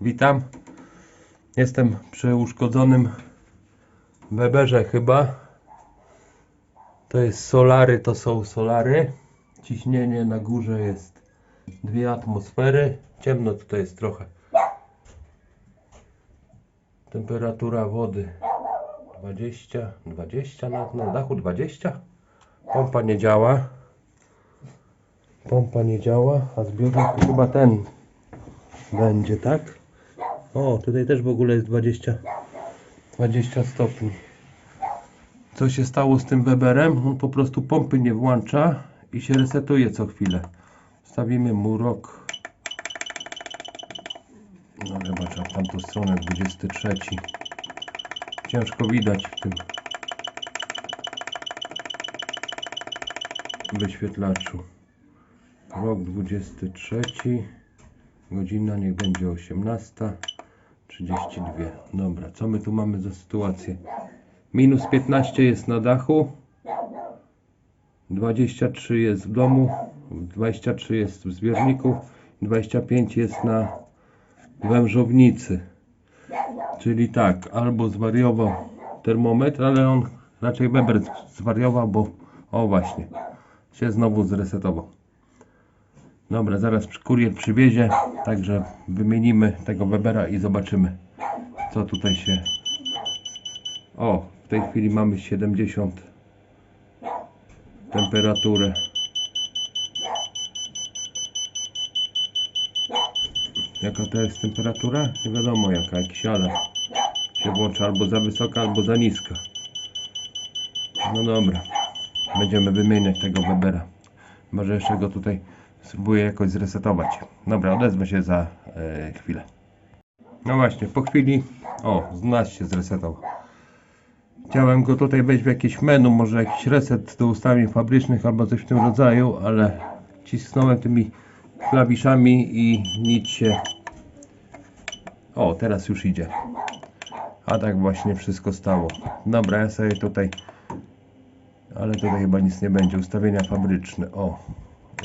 Witam. Jestem przy uszkodzonym Weberze chyba. To jest solary, to są solary. Ciśnienie na górze jest dwie atmosfery. Ciemno tutaj jest trochę. Temperatura wody 20, 20 na, na dachu 20. Pompa nie działa. Pompa nie działa, a zbiornik chyba ten będzie, tak? O, tutaj też w ogóle jest 20, 20 stopni. Co się stało z tym Weberem? On po prostu pompy nie włącza i się resetuje co chwilę. Stawimy mu rok. No trzeba w tamtą stronę 23. Ciężko widać w tym wyświetlaczu. Rok 23. Godzina niech będzie 18.32. Dobra, co my tu mamy za sytuację? Minus 15 jest na dachu. 23 jest w domu. 23 jest w zbiorniku. 25 jest na wężownicy. Czyli tak, albo zwariował termometr, ale on raczej Weber zwariował, bo o właśnie, się znowu zresetował. Dobra, zaraz kurier przywiezie, także wymienimy tego Webera i zobaczymy, co tutaj się... O, w tej chwili mamy 70 temperaturę. Jaka to jest temperatura? Nie wiadomo jaka, jakiś alarm się włącza albo za wysoka, albo za niska. No dobra, będziemy wymieniać tego Webera. Może jeszcze go tutaj spróbuję jakoś zresetować. Dobra, odezwę się za e, chwilę. No właśnie, po chwili, o, z nas się zresetował. Chciałem go tutaj wejść w jakieś menu, może jakiś reset do ustawień fabrycznych albo coś w tym rodzaju, ale cisnąłem tymi klawiszami i nic się... O, teraz już idzie. A tak właśnie wszystko stało. Dobra, ja sobie tutaj... Ale tutaj chyba nic nie będzie. Ustawienia fabryczne. O,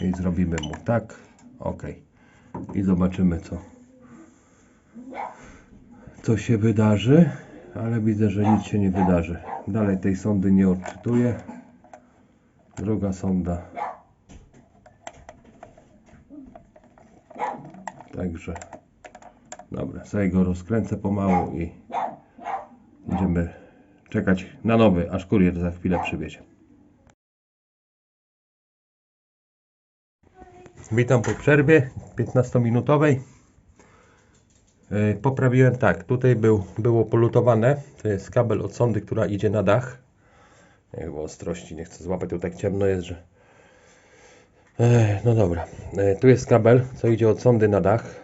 i zrobimy mu tak. Ok. I zobaczymy co. Co się wydarzy. Ale widzę, że nic się nie wydarzy. Dalej tej sondy nie odczytuję. Druga sonda. Także. Dobra, sobie go rozkręcę pomału i będziemy czekać na nowy, aż kurier za chwilę przywiezie. Witam po przerwie 15-minutowej. Yy, Poprawiłem tak, tutaj był, było polutowane. To jest kabel od sondy, która idzie na dach. Jak w ostrości, nie chcę złapać, tu tak ciemno jest, że. Ech, no dobra, tu jest kabel, co idzie od sondy na dach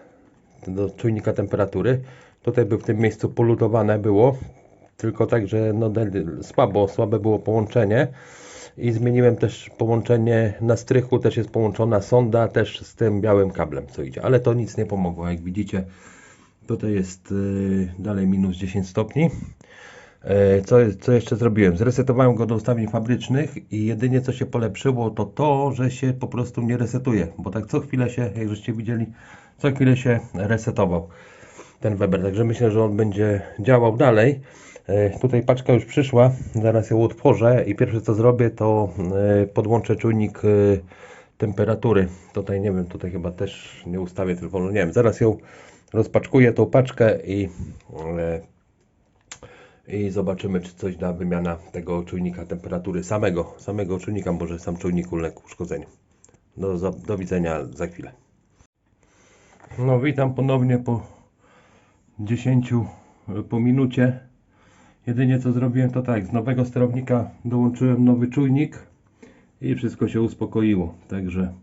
do czujnika temperatury. Tutaj był w tym miejscu polutowane było, tylko tak, że no, słabo, słabe było połączenie. I zmieniłem też połączenie na strychu, też jest połączona sonda, też z tym białym kablem, co idzie. Ale to nic nie pomogło, jak widzicie. Tutaj jest yy, dalej minus 10 stopni. Yy, Co, co jeszcze zrobiłem? Zresetowałem go do ustawień fabrycznych i jedynie co się polepszyło to to, że się po prostu nie resetuje, bo tak co chwilę się, jak żeście widzieli, co chwilę się resetował ten Weber, także myślę, że on będzie działał dalej. E, Tutaj paczka już przyszła, zaraz ją otworzę i pierwsze co zrobię to e, podłączę czujnik e, temperatury. Tutaj nie wiem, tutaj chyba też nie ustawię telefonu, nie wiem, zaraz ją rozpaczkuję tą paczkę i i zobaczymy, czy coś da wymiana tego czujnika temperatury samego, samego czujnika, może sam czujnik uległ uszkodzeniu. Do, do widzenia za chwilę. No witam ponownie po 10 y, po minucie. Jedynie co zrobiłem to tak, z nowego sterownika dołączyłem nowy czujnik i wszystko się uspokoiło. Także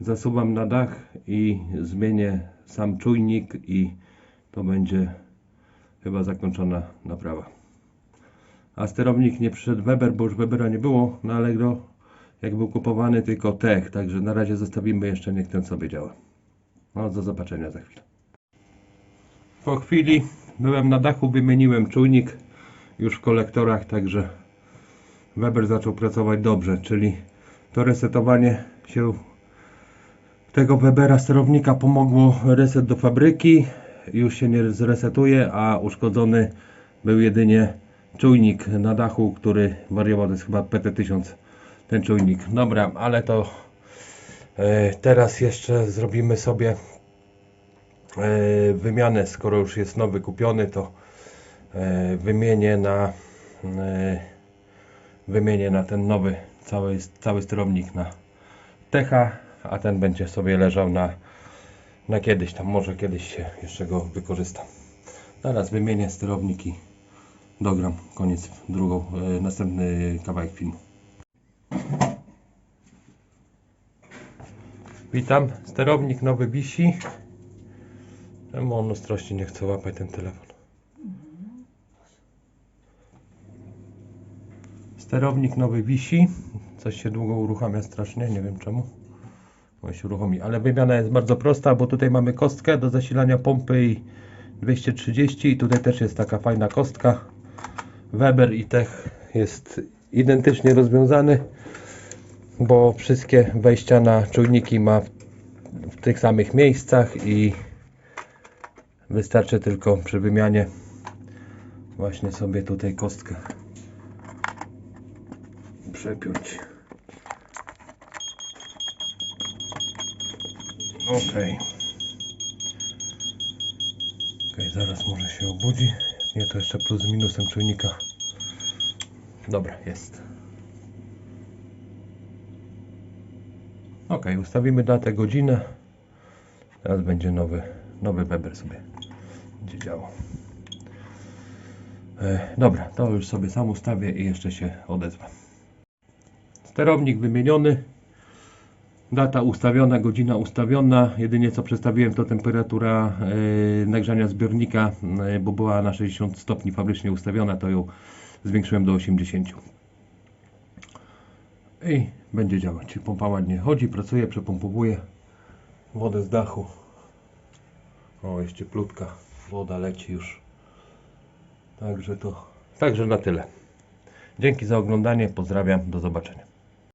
zasuwam na dach i zmienię sam czujnik i to będzie chyba zakończona naprawa. A sterownik nie przyszedł Weber, bo już Webera nie było na Allegro. Jak był kupowany tylko Tech, także na razie zostawimy jeszcze, niech ten sobie działa. No, do zobaczenia za chwilę. Po chwili byłem na dachu, wymieniłem czujnik już w kolektorach, także Weber zaczął pracować dobrze, czyli to resetowanie się tego Webera sterownika pomogło reset do fabryki już się nie zresetuje, a uszkodzony był jedynie czujnik na dachu, który wariował, to jest chyba PT1000 ten czujnik. Dobra, ale to e, teraz jeszcze zrobimy sobie e, wymianę, skoro już jest nowy kupiony, to wymienię na e, wymienię na ten nowy cały, cały sterownik na Techa, a ten będzie sobie leżał na, na kiedyś tam, może kiedyś się jeszcze go wykorzystam. Teraz wymienię sterowniki, dogram, koniec, drugą, e, następny kawałek filmu. Witam, sterownik nowy wisi. Czemu on ostrości nie chce łapać ten telefon? Sterownik nowy wisi. Coś się długo uruchamia strasznie, nie wiem czemu. On się uruchomi, ale wymiana jest bardzo prosta, bo tutaj mamy kostkę do zasilania pompy i 230 i tutaj też jest taka fajna kostka. Weber i Tech jest identycznie rozwiązany, bo wszystkie wejścia na czujniki ma w, w tych samych miejscach i wystarczy tylko przy wymianie właśnie sobie tutaj kostkę przepiąć. Ok. Ok, zaraz może się obudzi. Nie, to jeszcze plus z minusem czujnika. Dobra, jest. Ok, ustawimy datę, godzinę. Teraz będzie nowy, nowy Weber sobie będzie działał. E, dobra, to już sobie sam ustawię i jeszcze się odezwę. Sterownik wymieniony. Data ustawiona, godzina ustawiona. Jedynie co przestawiłem to temperatura e, nagrzania zbiornika, e, bo była na 60 stopni fabrycznie ustawiona, to ją zwiększyłem do 80. I będzie działać. Pompa ładnie chodzi, pracuje, przepompowuje wodę z dachu. O, jest cieplutka. Woda leci już. Także to, także na tyle. Dzięki za oglądanie. Pozdrawiam. Do zobaczenia.